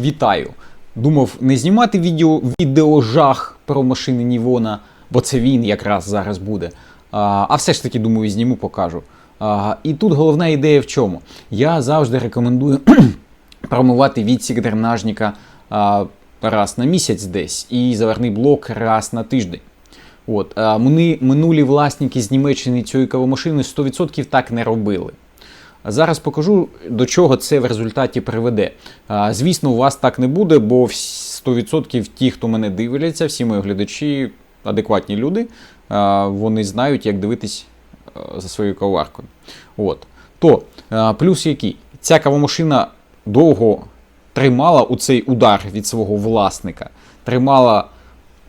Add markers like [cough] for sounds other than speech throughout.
Вітаю! Думав не знімати відео, відеожах про машини Нівона, бо це він якраз зараз буде. А, а все ж таки, думаю, зніму, покажу. А, і тут головна ідея в чому? Я завжди рекомендую [clears throat] промивати відсік дренажника а, раз на місяць десь і заварний блок раз на тиждень. От, а, минулі власники з Німеччини цієї кавомашини 100% так не робили. Зараз покажу, до чого це в результаті приведе. Звісно, у вас так не буде, бо вс- 100% ті, хто мене дивляться, всі мої глядачі адекватні люди, вони знають, як дивитись за своєю кавоваркою. От. То, плюс який? Ця кавомашина довго тримала у цей удар від свого власника, тримала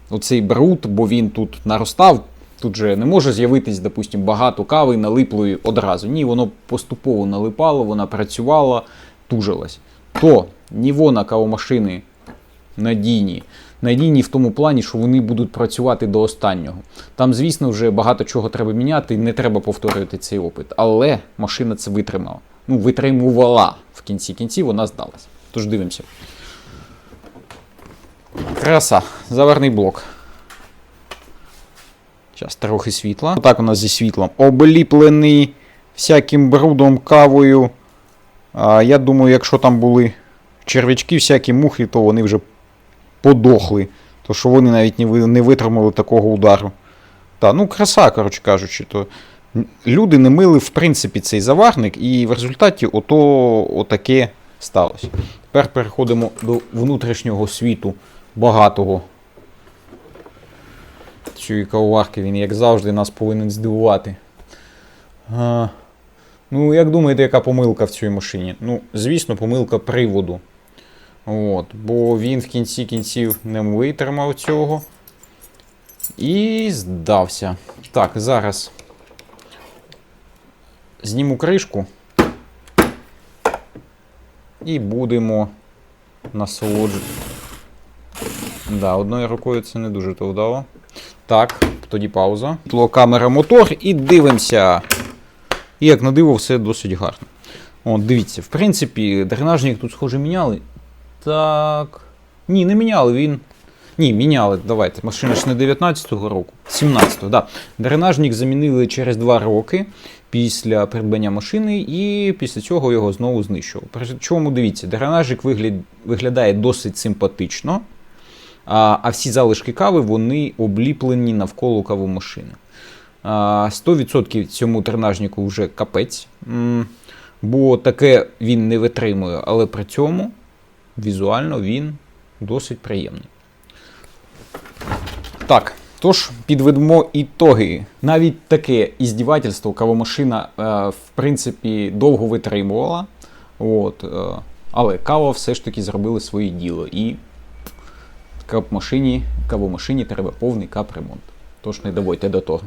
оцей бруд, бо він тут наростав. Тут же не може з'явитись, допустим, багато кави налиплої одразу. Ні, воно поступово налипало, вона працювала, тужилась. То Нівона кавомашини надійні. Надійні в тому плані, що вони будуть працювати до останнього. Там, звісно, вже багато чого треба міняти, не треба повторювати цей опит. Але машина це витримала. Ну, витримувала в кінці кінців, вона здалась. Тож дивимося. Краса, заварний блок. Зараз трохи світла. Отак у нас зі світлом. Обліплений всяким брудом, кавою. А, я думаю, якщо там були червячки, всякі мухи, то вони вже подохли. То що вони навіть не, витримали такого удару. Та, ну, краса, коротше кажучи, то люди не мили в принципі цей заварник, і в результаті ото отаке сталося. Тепер переходимо до внутрішнього світу багатого цієї кавоварки, він, як завжди, нас повинен здивувати. А, ну, як думаєте, яка помилка в цій машині? Ну, звісно, помилка приводу. От, бо він в кінці кінців не витримав цього. І здався. Так, зараз зніму кришку. І будемо насолоджувати. Да, одною рукою це не дуже то вдало. Так, тоді пауза. Камера, мотор і дивимося. І як на диво, все досить гарно. От, дивіться, в принципі, дренажник тут, схоже, міняли. Так. Ні, не міняли він. Ні, міняли, давайте. Машина ж не 19-го року, 17-го, да. Дренажник замінили через 2 роки після придбання машини, і після цього його знову знищували. Причому дивіться, дренажник вигляд, виглядає досить симпатично. А, всі залишки кави вони обліплені навколо кавомашини. А, 100% цьому тренажнику вже капець, бо таке він не витримує, але при цьому візуально він досить приємний. Так, тож підведемо ітоги. Навіть таке іздівательство кавомашина, е, в принципі, довго витримувала. От, е, але кава все ж таки зробили своє діло. І кап-машині, кавомашині треба повний кап-ремонт. Тож не доводьте до того.